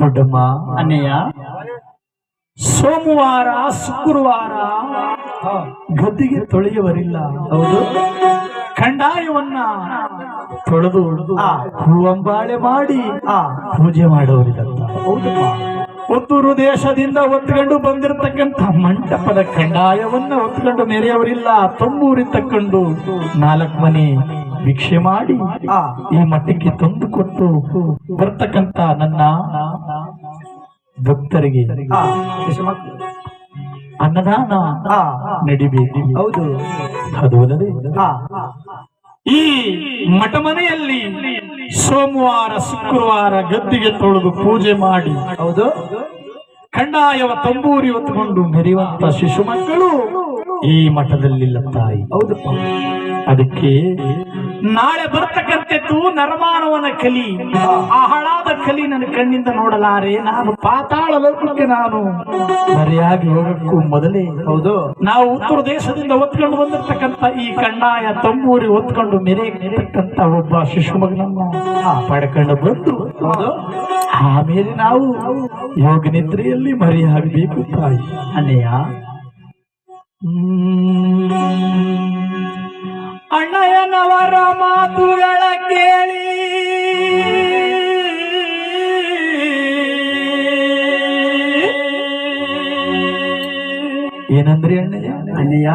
ದೊಡ್ಡಮ್ಮ ಅನ್ನಯ್ಯ ಸೋಮವಾರ, ಶುಕ್ರವಾರ ಗದ್ದಿಗೆ ತೊಳೆಯವರಿಲ್ಲ. ಹೌದು. ಕಂಡಾಯವನ್ನ ತೊಳೆದು ಆ. ಹೂವಂಬಾಳೆ ಮಾಡಿ ಆ ಪೂಜೆ ಮಾಡುವರಿಲ್ಲ ಹೌದಪ್ಪ. ಪುತ್ತೂರು ದೇಶದಿಂದ ಹೊತ್ಕೊಂಡು ಬಂದಿರತಕ್ಕಂತ ಮಂಟಪದ ಕಂಡಾಯವನ್ನ ಹೊತ್ಕೊಂಡು ಮೆರೆಯವರಿಲ್ಲ ತಮ್ಮೂರಿ ತಕ್ಕೊಂಡು ನಾಲ್ಕು ಮನೆ ಭಿಕ್ಷೆ ಮಾಡಿ ಈ ಮಠಕ್ಕೆ ತಂದು ಕೊಟ್ಟು ಬರ್ತಕ್ಕಂತ ನನ್ನ ಭಕ್ತರಿಗೆ ಅನ್ನದಾನ ನಡಿಬೇಕು. ಹೌದು. ಅದು ಅಲ್ಲದೆ ಈ ಮಠ ಮನೆಯಲ್ಲಿ ಸೋಮವಾರ ಶುಕ್ರವಾರ ಗದ್ದಿಗೆ ತೊಳೆದು ಪೂಜೆ ಮಾಡಿ ಹೌದು. ಕಂಡಾಯವ ತಂಬೂರಿ ಹೊತ್ತುಕೊಂಡು ಮೆರೆಯುವಂತ ಶಿಶು ಮಕ್ಕಳು ಈ ಮಠದಲ್ಲಿಲ್ಲ ತಾಯಿ. ಹೌದಪ್ಪ ಅದಕ್ಕೆ ನಾಳೆ ಬರ್ತಕ್ಕಂಥದ್ದು ನರಮಾನವನ ಕಲಿ. ಆ ಹಳಾದ ಕಲಿ ನನ್ನ ಕಣ್ಣಿಂದ ನೋಡಲಾರೆ. ನಾನು ಪಾತಾಳ ಲೋಕಕ್ಕೆ ನಾನು. ಸರಿಯಾಗಿ ಹೋಗಕ್ಕೂ ಮೊದಲೇ. ಹೌದು. ನಾವು ಉತ್ತರ ದೇಶದಿಂದ ಹೊತ್ಕೊಂಡು ಬಂದಿರ್ತಕ್ಕಂಥ ಈ ಕಣ್ಣಾಯ ತಂಬೂರಿ ಮೆರೆ ಮೆರೆಯತಕ್ಕಂತ ಒಬ್ಬ ಶಿಶು ಮಗನನ್ನ ಪಡ್ಕೊಂಡು ಬಂದು ಹೌದು. ಆಮೇಲೆ ನಾವು ಯೋಗ ನಿದ್ರೆಯಲ್ಲಿ ಮರೆಯಾಗಬೇಕು ತಾಯಿ. ಅಣ್ಣಯ್ಯ ಅಣ್ಣಯ್ಯನವರ ಮಾತುಗಳ ಕೇಳಿ. ಏನಂದ್ರೆ ಅಣ್ಣಯ್ಯ? ಅಣ್ಣಯ್ಯ?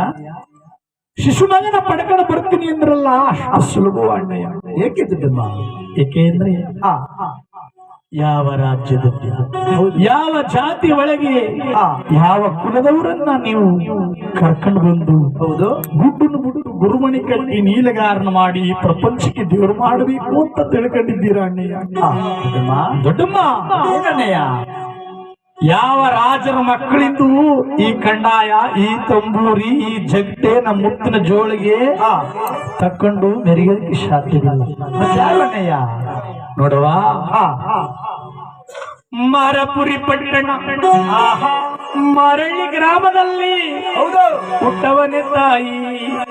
ಶಿಶು ಮಗನ ಪಡ್ಕೊಂಡು ಬರ್ತೀನಿ ಅಂದ್ರಲ್ಲ ಅಷ್ಟು ಸುಲಭ ಅಣ್ಣಯ್ಯ? ಏಕೆ ಏಕೆಂದ್ರೆ ಆ. ಯಾವ ರಾಜ್ಯದಲ್ಲಿ? ಯಾವ ಜಾತಿ ಒಳಗೆ? ಯಾವ ಕುಲದವರನ್ನ ನೀವು ಕರ್ಕೊಂಡು ಬಂದು ಹೌದು. ಗುಡ್ಡನ್ನು ಗುಡ್ಡು ಗುರುಮಣಿ ಕಟ್ಟಿ ನೀಲಗಾರನ ಮಾಡಿ ಪ್ರಪಂಚಕ್ಕೆ ದೇವರು ಮಾಡಬೇಕು ಅಂತ ತಿಳ್ಕೊಂಡಿದ್ದೀರಾ ಅಣ್ಣಯ್ಯ ದೊಡ್ಡಮ್ಮ. ಏನಣ್ಣಯ್ಯ ಯಾವ ರಾಜರ ಮಕ್ಕಳಿದ್ದು ಈ ಕಂಡಾಯ ಈ ತಂಬೂರಿ ಈ ಜಗಟೆ ನಮ್ಮ ಮುತ್ತಿನ ಜೋಳಿಗೆ ತಕ್ಕೊಂಡು ಮೆರಿಯೋದಕ್ಕೆ ಸಾಧ್ಯವಿಲ್ಲ. ಅಣ್ಣಯ್ಯ ನೋಡವ ಮಾರಪುರಿ ಮರಪುರಿ ಪಟ್ಟಣ ಮರಳಿ ಗ್ರಾಮದಲ್ಲಿ ಹೌದು. ಹುಟ್ಟವನೇ ತಾಯಿ.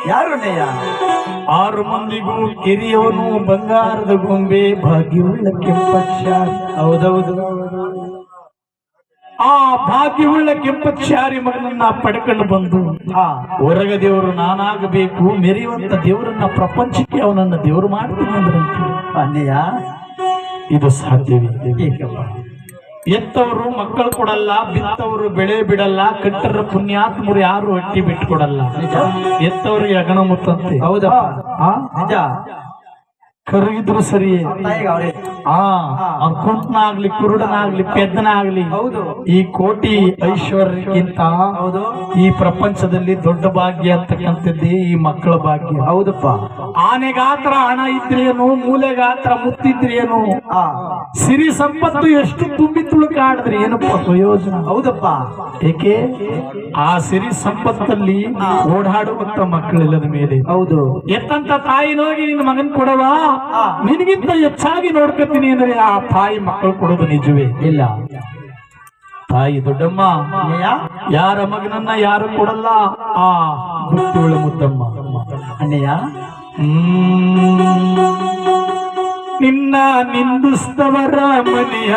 ಯಾರು ಆರು ಮಂದಿಗೂ ಕಿರಿಯವನು ಬಂಗಾರದ ಗೊಂಬೆ ಭಾಗ್ಯವುಳ್ಳ ಕೆಂಪಕ್ಷ ಹೌದೌದು. ಆ ಭಾಗ್ಯವುಳ್ಳ ಕೆಂಪಕ್ಷಾರಿ ಮಗನನ್ನ ಪಡ್ಕೊಂಡು ಬಂದು ಆ ಹೊರಗ ದೇವರು ನಾನಾಗಬೇಕು ಮೆರೆಯುವಂತ ದೇವರನ್ನ ಪ್ರಪಂಚಕ್ಕೆ ಅವನನ್ನ ದೇವರು ಮಾಡ್ತೀನಿ ಅಂದ್ರಂತೆ. ಅಣ್ಣಯ್ಯ ಇದು ಸಾಧ್ಯವೇ? ಎತ್ತವರು ಮಕ್ಕಳು ಕೊಡಲ್ಲ ಬಿತ್ತವರು ಬೆಳೆ ಬಿಡಲ್ಲ ಕಟ್ಟರ ಪುಣ್ಯಾತ್ಮರು ಯಾರು ಹಟ್ಟಿ ಬಿಟ್ಟು ಕೊಡಲ್ಲ ಎತ್ತವರು ಅಗಣಮುತ್ತಂತೆ ಹೌದಪ್ಪ. ಹೌದಾ ನಿಜ. ಕರಗಿದ್ರು ಸರಿ. ಆ ಕುಂಟನಾಗ್ಲಿ ಕುರುಡನಾಗ್ಲಿ ಪೆದ್ದನಾಗ್ಲಿ ಹೌದು. ಈ ಕೋಟಿ ಐಶ್ವರ್ಯಕ್ಕಿಂತ ಹೌದು. ಈ ಪ್ರಪಂಚದಲ್ಲಿ ದೊಡ್ಡ ಭಾಗ್ಯ ಅಂತಕ್ಕಂಥದ್ದೇ ಈ ಮಕ್ಕಳ ಭಾಗ್ಯ. ಹೌದಪ್ಪ. ಆನೆ ಗಾತ್ರ ಹಣ ಇದ್ರೇನು ಮೂಲೆಗಾತ್ರ ಮುತ್ತಿದ್ರೇನು? ಸಿರಿ ಸಂಪತ್ತು ಎಷ್ಟು ತುಂಬಿ ತುಳುಕಾಡಿದ್ರೆ ಏನಪ್ಪ ಪ್ರಯೋಜನ? ಹೌದಪ್ಪ. ಏಕೆ? ಆ ಸಿರಿ ಸಂಪತ್ತಲ್ಲಿ ಓಡಾಡುವಂತ ಮಕ್ಕಳಿಲ್ಲದ ಮೇಲೆ. ಹೌದು. ಎತ್ತಂತ ತಾಯಿನೋಗಿ ನಿನ್ ನಿನ್ನ ಮಗನ್ ಕೊಡವ? ನಿನಗಿಂತ ಹೆಚ್ಚಾಗಿ ನೋಡ್ಕೊತೀನಿ ಅಂದ್ರೆ ಆ ತಾಯಿ ಮಕ್ಕಳು ಕೊಡೋದು ನಿಜವೇ? ಇಲ್ಲ. ತಾಯಿ ದೊಡ್ಡಮ್ಮ ಯಾರ ಮಗನನ್ನ ಯಾರು ಕೊಡಲ್ಲ? ಆ ಗುತ್ತಿವಳ ಮುದ್ದಮ್ಮ. ಅಣ್ಣಯ್ಯ? ನಿನ್ನ ನಿಂದಿಸ್ತವರ ಮನೆಯ